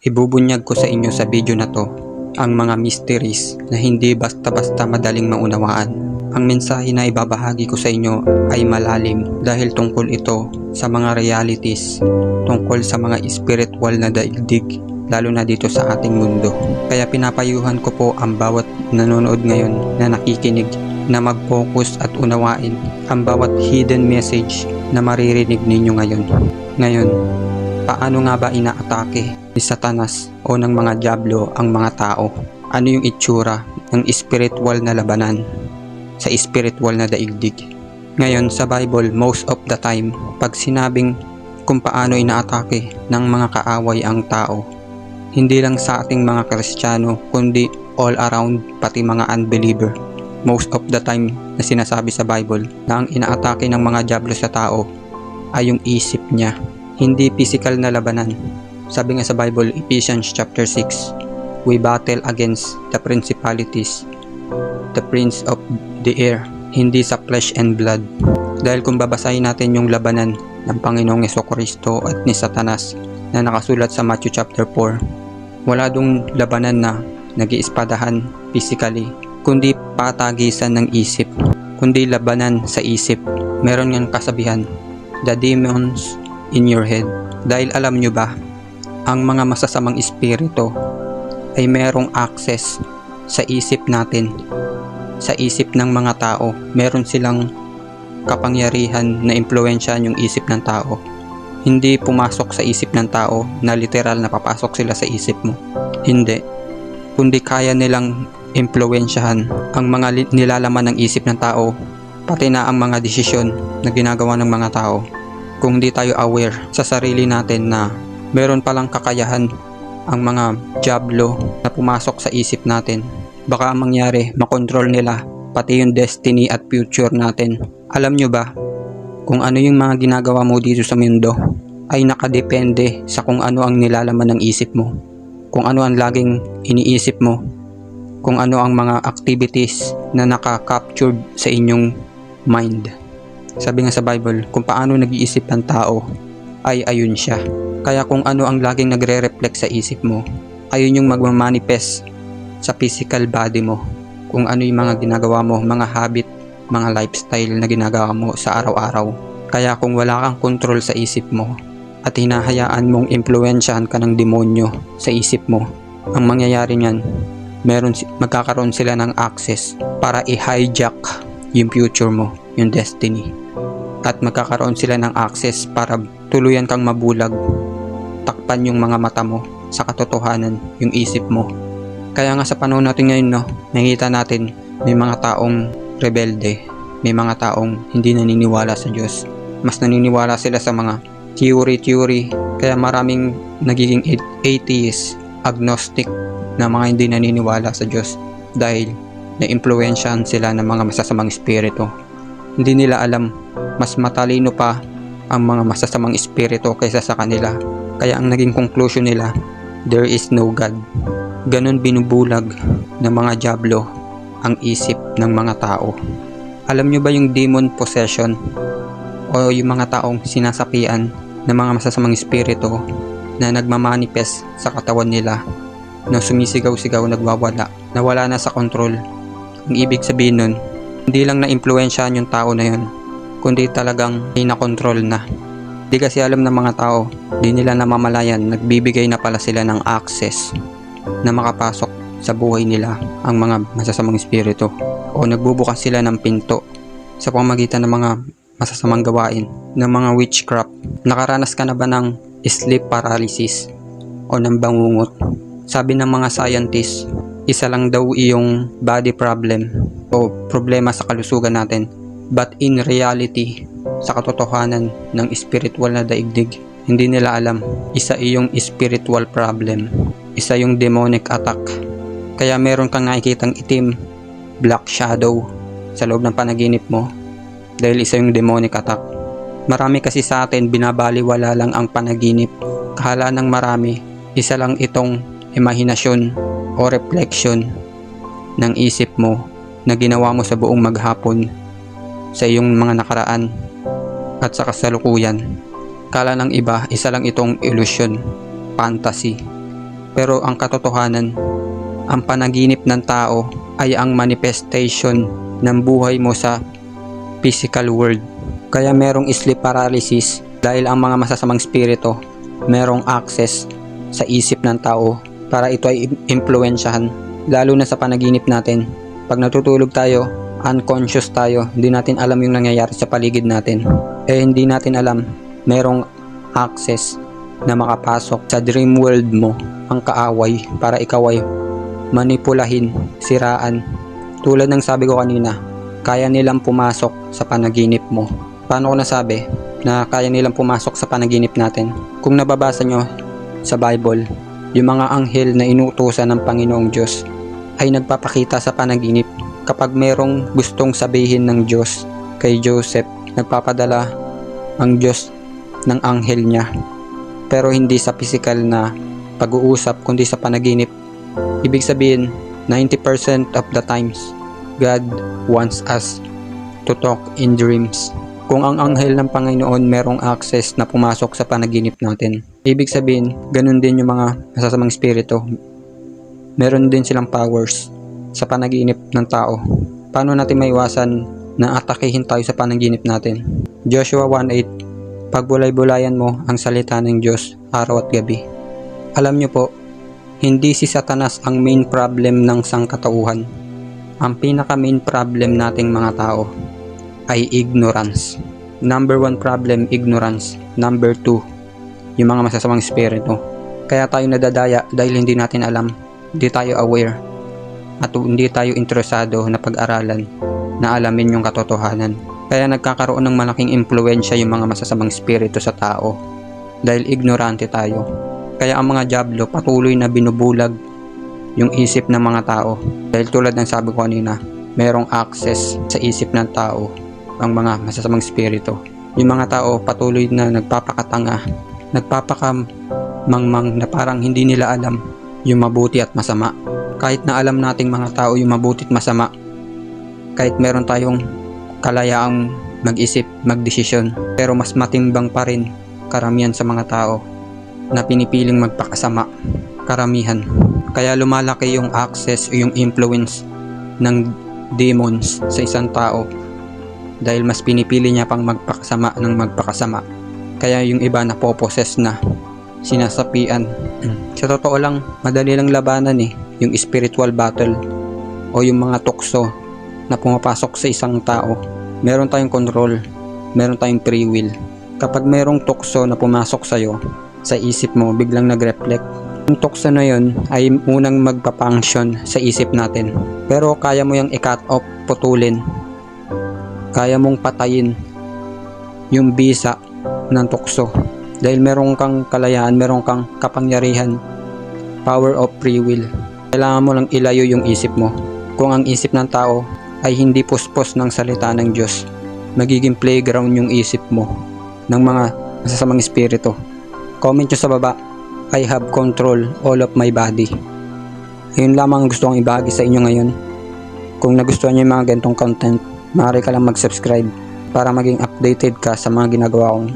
Ibubunyag ko sa inyo sa video na to ang mga mysteries na hindi basta-basta madaling maunawaan. Ang mensahe na ibabahagi ko sa inyo ay malalim dahil tungkol ito sa mga realities, tungkol sa mga spiritual na daigdig, lalo na dito sa ating mundo. Kaya pinapayuhan ko po ang bawat nanonood ngayon na nakikinig na mag-focus at unawain ang bawat hidden message na maririnig ninyo ngayon. Ngayon, paano nga ba inaatake ni Satanas o ng mga Diablo ang mga tao? Ano yung itsura ng spiritual na labanan sa spiritual na daigdig? Ngayon sa Bible, most of the time, pag sinabing kung paano inaatake ng mga kaaway ang tao, hindi lang sa ating mga Kristiyano, kundi all around, pati mga unbeliever. Most of the time na sinasabi sa Bible na ang inaatake ng mga Diablo sa tao ay yung isip niya, hindi physical na labanan. Sabi nga sa Bible, Ephesians chapter 6, we battle against the principalities, the prince of the air, hindi sa flesh and blood. Dahil kung babasahin natin yung labanan ng Panginoong Kristo at ni Satanas na nakasulat sa Matthew chapter 4, wala dong labanan na nag-iispadahan physically, kundi patagisan ng isip, kundi labanan sa isip. Meron ngang kasabihan, the demons in your head. Dahil alam nyo ba, ang mga masasamang espiritu ay merong access sa isip natin, sa isip ng mga tao. Meron silang kapangyarihan na impluensyahan yung isip ng tao. Hindi pumasok sa isip ng tao na literal na papasok sila sa isip mo. Hindi. Kundi kaya nilang impluensyahan ang mga nilalaman ng isip ng tao, pati na ang mga desisyon na ginagawa ng mga tao. Kung hindi tayo aware sa sarili natin na meron palang kakayahan ang mga jablo na pumasok sa isip natin, baka ang mangyari makontrol nila pati yung destiny at future natin. Alam nyo ba, kung ano yung mga ginagawa mo dito sa mundo ay nakadepende sa kung ano ang nilalaman ng isip mo. Kung ano ang laging iniisip mo kung ano ang mga activities na naka-captured sa inyong mind. Sabi nga sa Bible, kung paano nag-iisip ng tao, ay ayun siya. Kaya kung ano ang laging nagre-reflect sa isip mo, ayun yung magmamanifest sa physical body mo. Kung ano yung mga ginagawa mo, mga habit, mga lifestyle na ginagawa mo sa araw-araw. Kaya kung wala kang control sa isip mo, at hinahayaan mong impluensyahan ka ng demonyo sa isip mo, ang mangyayari niyan, meron magkakaroon sila ng access para i-hijack yung future mo, yung destiny. At magkakaroon sila ng access para tuluyan kang mabulag, takpan yung mga mata mo sa katotohanan, yung isip mo. Kaya nga sa panahon natin ngayon, no, nakikita natin may mga taong rebelde, may mga taong hindi naniniwala sa Diyos. Mas naniniwala sila sa mga theory-theory, kaya maraming nagiging atheist, agnostic, na mga hindi naniniwala sa Diyos dahil na-impluensyahan sila ng mga masasamang espiritu. Hindi nila alam, mas matalino pa ang mga masasamang espiritu kaysa sa kanila. Kaya ang naging conclusion nila, there is no God. Ganon binubulag ng mga Diablo ang isip ng mga tao. Alam nyo ba yung demon possession o yung mga taong sinasapian ng mga masasamang espiritu na nagmamanifest sa katawan nila na sumisigaw-sigaw nagwawala, na wala na sa control. Ang ibig sabihin nun, hindi lang na-impluensyahan yung tao na yun, kundi talagang inakontrol na. Di kasi alam ng mga tao, di nila namamalayan, nagbibigay na pala sila ng access na makapasok sa buhay nila ang mga masasamang espiritu o nagbubukas sila ng pinto sa pamagitan ng mga masasamang gawain ng mga witchcraft. Nakaranas ka na ba ng sleep paralysis o ng bangungot? Sabi ng mga scientists, isa lang daw iyong body problem o problema sa kalusugan natin. But in reality, sa katotohanan ng spiritual na daigdig, hindi nila alam, isa iyong spiritual problem. Isa yung demonic attack. Kaya meron kang nakikitang itim, black shadow sa loob ng panaginip mo dahil isa yung demonic attack. Marami kasi sa atin binabaliwala lang ang panaginip. Kahala ng marami, isa lang itong imahinasyon o reflection ng isip mo na ginawa mo sa buong maghapon sa iyong mga nakaraan at sa kasalukuyan. Kala ng iba, isa lang itong illusion, fantasy. Pero ang katotohanan, ang panaginip ng tao ay ang manifestation ng buhay mo sa physical world. Kaya merong sleep paralysis dahil ang mga masasamang spirito merong access sa isip ng tao para ito ay impluensyahan lalo na sa panaginip natin. Pag natutulog tayo, unconscious tayo, hindi natin alam yung nangyayari sa paligid natin. Eh hindi natin alam, merong access na makapasok sa dream world mo ang kaaway para ikaw ay manipulahin, siraan. Tulad ng sabi ko kanina, kaya nilang pumasok sa panaginip mo. Paano ko nasabi na kaya nilang pumasok sa panaginip natin? Kung nababasa nyo sa Bible, yung mga anghel na inutusan ng Panginoong Diyos ay nagpapakita sa panaginip kapag merong gustong sabihin ng Diyos kay Joseph, nagpapadala ang Diyos ng anghel niya. Pero hindi sa physical na pag-uusap kundi sa panaginip. Ibig sabihin, 90% of the times, God wants us to talk in dreams. Kung ang anghel ng Panginoon merong access na pumasok sa panaginip natin, ibig sabihin, ganun din yung mga masasamang spirito. Meron din silang powers sa panaginip ng tao. Paano natin maiwasan na atakihin tayo sa panaginip natin? Joshua 1.8 Pagbulay-bulayan mo ang salita ng Diyos araw at gabi. Alam niyo po, hindi si Satanas ang main problem ng sangkatauhan. Ang pinaka main problem nating mga tao ay ignorance. Number one problem, ignorance. Number two, yung mga masasamang spirito. Kaya tayo nadadaya dahil hindi natin alam, hindi tayo aware, at hindi tayo interesado na pag-aralan na alamin yung katotohanan. Kaya nagkakaroon ng malaking impluensya yung mga masasamang spirito sa tao dahil ignorante tayo. Kaya ang mga jablo patuloy na binubulag yung isip ng mga tao. Dahil tulad ng sabi ko kanina, merong access sa isip ng tao ang mga masasamang spirito. Yung mga tao patuloy na nagpapakatanga, nagpapakamangmang na parang hindi nila alam yung mabuti at masama. Kahit na alam nating mga tao yung mabuti at masama, kahit meron tayong kalayaang mag-isip, magdesisyon, pero mas matimbang pa rin karamihan sa mga tao na pinipiling magpakasama, karamihan. Kaya lumalaki yung access o yung influence ng demons sa isang tao dahil mas pinipili niya pang magpakasama ng magpakasama. Kaya yung iba na poposes na sinasapian. sa totoo lang, madali lang labanan eh, yung spiritual battle o yung mga tukso na pumapasok sa isang tao. Meron tayong control, meron tayong free will. Kapag merong tukso na pumasok sa'yo, sa isip mo, biglang nag-reflect. Yung tukso na yun ay unang magpa-function sa isip natin. Pero kaya mo yung i-cut off, putulin. Kaya mong patayin yung bisa ng tukso. Dahil meron kang kalayaan, meron kang kapangyarihan, power of free will. Kailangan mo lang ilayo yung isip mo. Kung ang isip ng tao ay hindi puspos ng salita ng Diyos, magiging playground yung isip mo ng mga masasamang espiritu. Comment nyo sa baba, I have control all of my body. Ayun lamang ang gusto kong ibahagi sa inyo ngayon. Kung nagustuhan nyo yung mga ganitong content, maaari ka lang mag-subscribe para maging updated ka sa mga ginagawa kong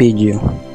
video.